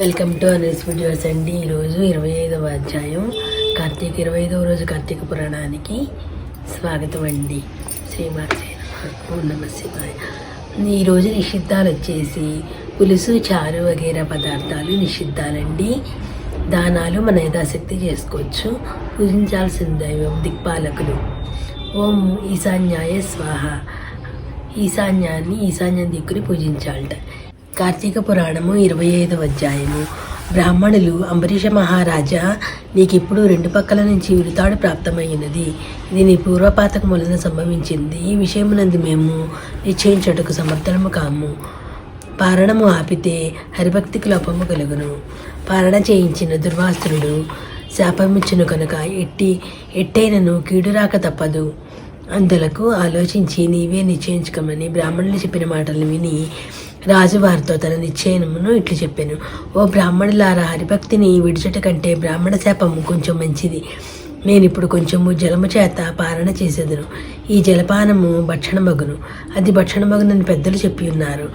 Welcome to Anees videos అండి. ఈరోజు ఇరవై ఐదవ అధ్యాయం కార్తీక ఇరవై ఐదవ రోజు కార్తీక పురాణానికి స్వాగతం అండి. శ్రీమాత్రే నమః. నమ శివాయ. ఈరోజు నిషిద్ధాలు వచ్చేసి పులుసు చారు వగేరా పదార్థాలు నిషిద్ధాలండి. దానాలు మన యథాశక్తి చేసుకోవచ్చు. పూజించాల్సిన దైవం దిక్పాలకులు. ఓం ఈశాన్యాయ స్వాహ. ఈశాన్యాన్ని ఈశాన్యం దిక్కుని పూజించాలట. కార్తీక పురాణము ఇరవై ఐదవ అధ్యాయము. బ్రాహ్మణులు అంబరీష మహారాజా నీకిప్పుడు రెండు పక్కల నుంచి విరుతాడు ప్రాప్తమైనది ఇది నీ పూర్వపాతక మూలన సంభవించింది. ఈ విషయమునందు మేము నిశ్చయించటకు సమర్థనము కాము. పారణము ఆపితే హరిభక్తికి లోపము కలుగును. పారణ చేయించిన దుర్వాసురుడు శాపమిచ్చును కనుక ఎట్టి ఎట్టైనను కీడు రాక తప్పదు. అందులకు ఆలోచించి నీవే నిశ్చయించుకోమని బ్రాహ్మణులు చెప్పిన మాటలు విని రాజువారితో తన నిశ్చయమును ఇట్లు చెప్పాను. ఓ బ్రాహ్మణులారా హరిభక్తిని విడిచట కంటే బ్రాహ్మణ శాపము కొంచెం మంచిది. నేను ఇప్పుడు కొంచెము జలము చేత పారణ చేసేదను. ఈ జలపానము భక్షణమగును. అది భక్షణమగునని పెద్దలు చెప్పి ఉన్నారు.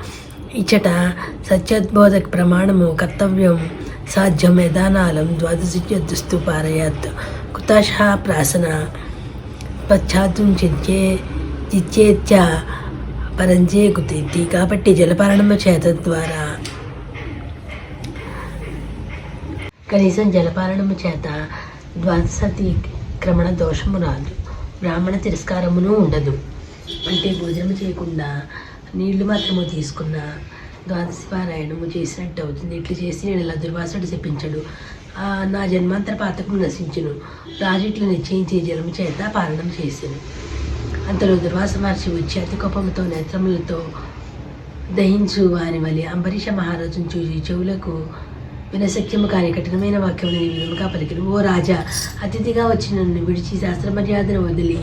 ఇచ్చట సత్యోద్బోధ ప్రమాణము కర్తవ్యం సాధ్యం. మైదానాలం ద్వాదశి దుస్తు పారయాత్. కుతాశ ప్రాసన పశ్చాత్తుం చిచ్చే చిచ్చేత్య పరంజే కుతిత్తి కాబట్టి జలపారణము చేత ద్వారా. కనీసం జలపారణము చేత ద్వాదశతి క్రమణ దోషము రాదు. బ్రాహ్మణ తిరస్కారమును ఉండదు. అంటే భోజనం చేయకుండా నీళ్ళు మాత్రము తీసుకున్న ద్వాదశి పారాయణము చేసినట్టు అవుతుంది. ఇట్లు చేసి నేను ఇలా దుర్వాసుడు చెప్పించడు నా జన్మాంతర పాతకం నశించును. రాజు ఇట్లు నిశ్చయించి జలము చేత పాలనం చేసాను. అంతలో దుర్వాస మహర్షి వచ్చి అతి కోపంతో నేత్రములతో దహించు వారి వలి అంబరీష మహారాజును చూసి చెవులకు వినశక్యము కాని కఠినమైన వాక్యములు ఈ విధముగా పలికిన. ఓ రాజా అతిథిగా వచ్చి నన్ను విడిచి శాస్త్ర మర్యాదను వదిలి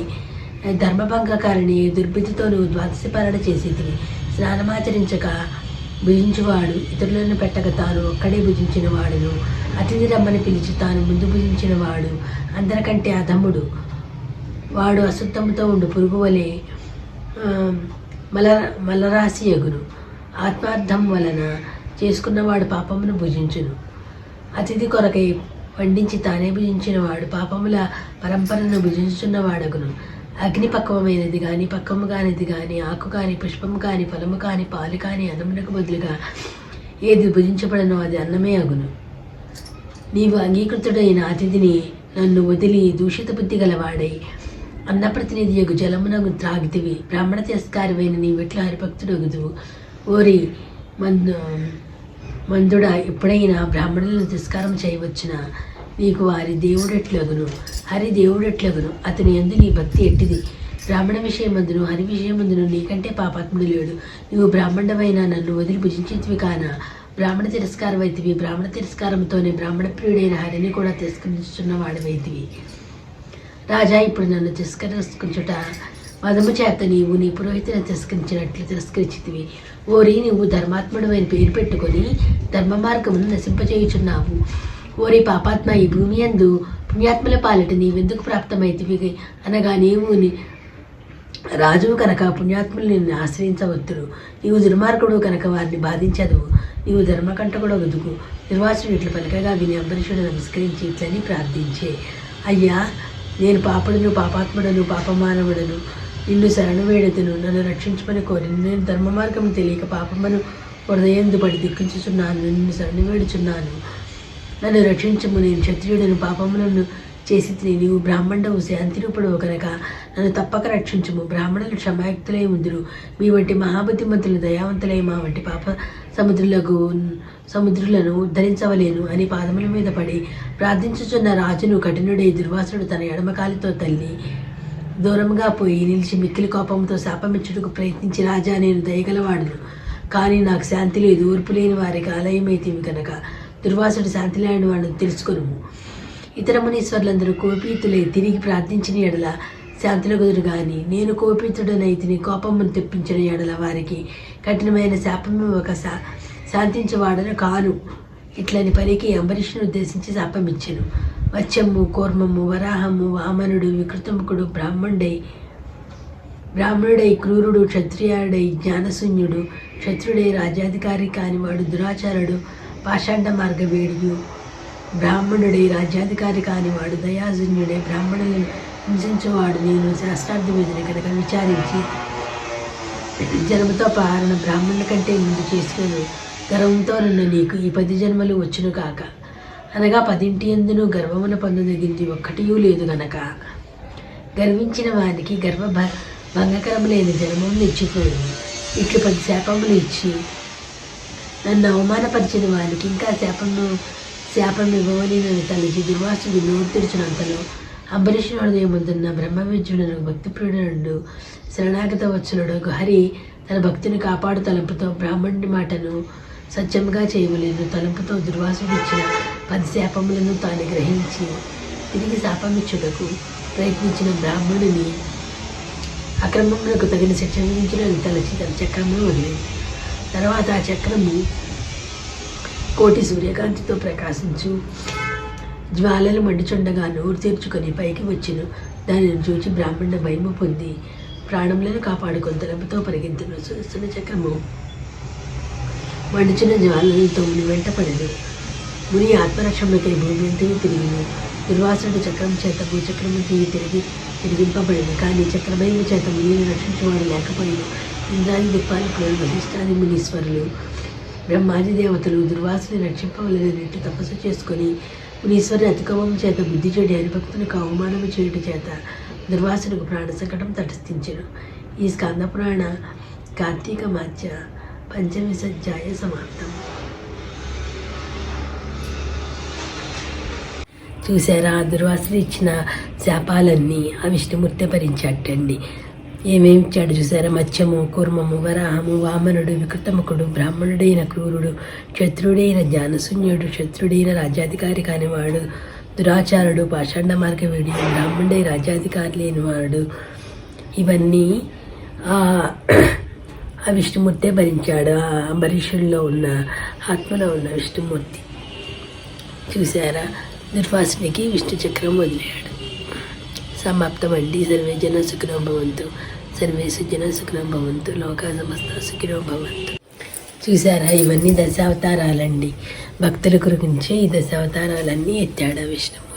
ధర్మభంగకారిని దుర్బుద్ధితో నువ్వు ద్వాదశి పాలన చేసేది స్నానమాచరించక భుజించువాడు ఇతరులను పెట్టక తాను ఒక్కడే భుజించిన వాడును అతిథి రమ్మని పిలిచి తాను ముందు భుజించిన వాడు అందరికంటే అధముడు. వాడు అశుద్ధముతో ఉండు పురుగు వలె మల మలరాశి ఎగును. ఆత్మార్థం వలన చేసుకున్నవాడు పాపమును భుజించును. అతిథి కొరకై వండించి తానే భుజించిన వాడు పాపముల పరంపరను భుజించున్నవాడగును అగ్ని పక్వమైనది కానీ పక్వము కానిది కానీ ఆకు కానీ పుష్పము కానీ ఫలము కానీ పాలు కానీ అన్నమునకు బదులుగా ఏది భుజించబడనో అది అన్నమే అగును. నీవు అంగీకృతుడైన అతిథిని నన్ను వదిలి దూషిత బుద్ధి గలవాడై అన్నప్రతినిధియగు జలమునగు త్రాగితివి. బ్రాహ్మణ తిరస్కారమైన నీ విట్ల హరిభక్తుడు హరిభక్తుడగుదువు. ఓరి మందు మందుడా ఎప్పుడైనా బ్రాహ్మణులను తిరస్కారం చేయవచ్చున? నీకు వారి దేవుడెట్లగును? హరి దేవుడెట్లగును? అతని ఎందు నీ భక్తి ఎట్టిది? బ్రాహ్మణ విషయమందును హరి విషయమందును నీకంటే పాపాత్ముడు లేడు. నువ్వు బ్రాహ్మణమైన నన్ను వదిలి భుజించేతివి కాన? బ్రాహ్మణ తిరస్కారం అయితివి బ్రాహ్మణ తిరస్కారంతోనే బ్రాహ్మణ ప్రియుడైన హరిని కూడా తిరస్కరిస్తున్న వాడవైతివి రాజా ఇప్పుడు నన్ను తిరస్కరించుట మదము చేత నీవు నీ పురోహితుని తిరస్కరించినట్లు తిరస్కరించితివి. ఓరి నువ్వు ధర్మాత్ముడు అని పేరు పెట్టుకొని ధర్మ మార్గమును నశింపచేయుచున్నావు. ఓరి పాపాత్మ ఈ భూమి యందు పుణ్యాత్మల పాలిట నీవెందుకు ప్రాప్తమైతివి? అనగా నీవు రాజువు కనుక పుణ్యాత్ములు నిన్ను ఆశ్రయించవద్దురు నీవు దుర్మార్గుడు కనుక వారిని బాధించదు. నీవు ధర్మకంటకుడు వదుకు నిర్వాసుడు ఇట్లు పలకగా విని అంబరీషుడు నమస్కరించి ఇట్లని ప్రార్థించే. అయ్యా నేను పాపుడును పాపాత్ముడను పాపమానవుడను నిన్ను శరణు వేడుతను నన్ను రక్షించమని కోరి నేను ధర్మ మార్గం తెలియక పాపమును హృదయందు పడి దుఃఖించుచున్నాను. నిన్ను శరణు వేడుచున్నాను నన్ను రక్షించము. నేను క్షత్రియుడను. పాపములను చేసి తిని నీవు బ్రాహ్మణుడవు. శాంతిరూపుడు కనుక నన్ను తప్పక రక్షించము. బ్రాహ్మణులు క్షమాయుక్తులై ఉందురు. మీ వంటి మహాబుద్ధిమంతులు దయావంతులై మా వంటి పాప సముద్రులకు సముద్రులను ఉద్ధరించవలేను అని పాదముల మీద పడి ప్రార్థించుచున్న రాజును కఠినుడై దుర్వాసుడు తన ఎడమకాలితో తల్లి దూరంగా పోయి నిలిచి మిక్కిలి కోపంతో శాపమిచ్చుటకు ప్రయత్నించి రాజా నేను దయగలవాడును. కానీ నాకు శాంతి లేదు. ఊర్పు లేని వారికి ఆలయమైతేమి కనుక దుర్వాసుడు శాంతి లేని వాడిని తెలుసుకును ఇతర మునీశ్వర్లందరూ కోపీతులై తిరిగి ప్రార్థించిన ఎడల శాంతుల కుదురు కానీ నేను కోపితుడనైతిని కోపమును తెప్పించిన ఎడల వారికి కఠినమైన శాపము ఒక శా శాంతించేవాడను కాను. ఇట్లని పనికి అంబరీషుని ఉద్దేశించి శాపమిచ్చెను. మత్స్యము కూర్మము వరాహము వామనుడు వికృతముఖుడు బ్రాహ్మణుడై బ్రాహ్మణుడై క్రూరుడు క్షత్రియుడై జ్ఞానశూన్యుడు క్షత్రుడై రాజ్యాధికారి కానివాడు దురాచారుడు పాషాండ మార్గ వేడియు బ్రాహ్మణుడై రాజ్యాధికారి కానివాడు దయాశూన్యుడై బ్రాహ్మణులను హింసించేవాడు నేను శాస్త్రార్థ మీదని కనుక విచారించి జన్మతో పారణ బ్రాహ్మణుల కంటే ముందు చేసుకుని గర్వంతో నన్ను నీకు ఈ పది జన్మలు వచ్చును కాక అనగా పదింటి ఎందును గర్వమున పొందదగింది ఒక్కటియూ లేదు గనక. గర్వించిన వారికి గర్వ భంగకరం భంగకరములైన జన్మములు ఇచ్చిపోయింది ఇట్లు పది శాపములు ఇచ్చి నన్ను అవమానపరిచిన వారికి ఇంకా శాపము శాపం ఇవ్వమని నన్ను తలచి దుర్వాసుడు నోరు తెరిచినంతలో అంబరీషుని హృదయముందున్న భక్తి ప్రియుడు శరణాగత వచ్చునుడు హరి తన భక్తిని కాపాడు తలంపుతో బ్రాహ్మణుడి మాటను సత్యంగా చేయవలేను. తలంపుతో దుర్వాసుడు ఇచ్చిన పది శాపములను తాను గ్రహించి తిరిగి శాపమిచ్చుటకు ప్రయత్నించిన బ్రాహ్మణుని అక్రమములకు తగిన శిక్ష విధించిన తలచి తన చక్రమును వదిలింది తర్వాత ఆ చక్రము కోటి సూర్యకాంతితో ప్రకాశించు. జ్వాలలు మండుచుండగా నోరు తెరుచుకొని పైకి వచ్చిను. దానిని చూచి బ్రాహ్మణ భయము పొంది ప్రాణములను కాపాడుకొని తలపుతో పరిగెత్తును. సుదర్శన చక్రము మండుచున్న జ్వాలలతో ముని వెంట ముని ఆత్మరక్షణకై భూమి అంతయు తిరిగిను. దుర్వాసుడు చక్రం చేత భూచక్రము తిరిగి తిరిగి తిరిగింపబడింది కానీ చక్రభయము చేత మునిని రక్షించేవాడు లేకపోయిన. ఇంద్రాది దిక్పాలకులు వశిష్టాది మునీశ్వరులు. బ్రహ్మాది దేవతలు దుర్వాసుని రక్షింపవలనట్టు తపస్సు చేసుకొని మునీశ్వరుని అతికోపం చేత బుద్ధి చెడి హరిభక్తునికి అవమానము చేయుట చేత దుర్వాసునికి ప్రాణ సంకటం ఈ స్కంద పురాణ కార్తీక మధ్య పంచమి సజ్జాయ సమాప్తం. చూసారా దుర్వాసుని ఇచ్చిన శాపాలన్నీ ఆ విష్ణుమూర్తి భరించట్టండి ఏమేమి ఇచ్చాడు చూసారా? మత్స్యము కుర్మము వరాహము వామనుడు వికృతముఖుడు బ్రాహ్మణుడైన క్రూరుడు శత్రుడైన జ్ఞానశూన్యుడు శత్రుడైన రాజ్యాధికారి కానివాడు దురాచారుడు పాషాండ మార్గవీడి బ్రాహ్మణుడై రాజ్యాధికారి లేనివాడు. ఇవన్నీ ఆ ఆ విష్ణుమూర్తే భరించాడు. ఆ అంబరీషుల్లో ఉన్న ఆత్మలో ఉన్న విష్ణుమూర్తి. చూసారా? దుర్వాసునికి విష్ణు చక్రం వదిలాడు. సమాప్తమండి. సర్వే జన సుఖినో భవంతు. సర్వే సుజన సుఖినో భవంతు. లోకా సమస్త సుఖినో భవంతు. చూసారా ఇవన్నీ దశావతారాలండి. భక్తుల గురించి ఈ దశావతారాలన్నీ ఎత్తాడా విష్ణువు.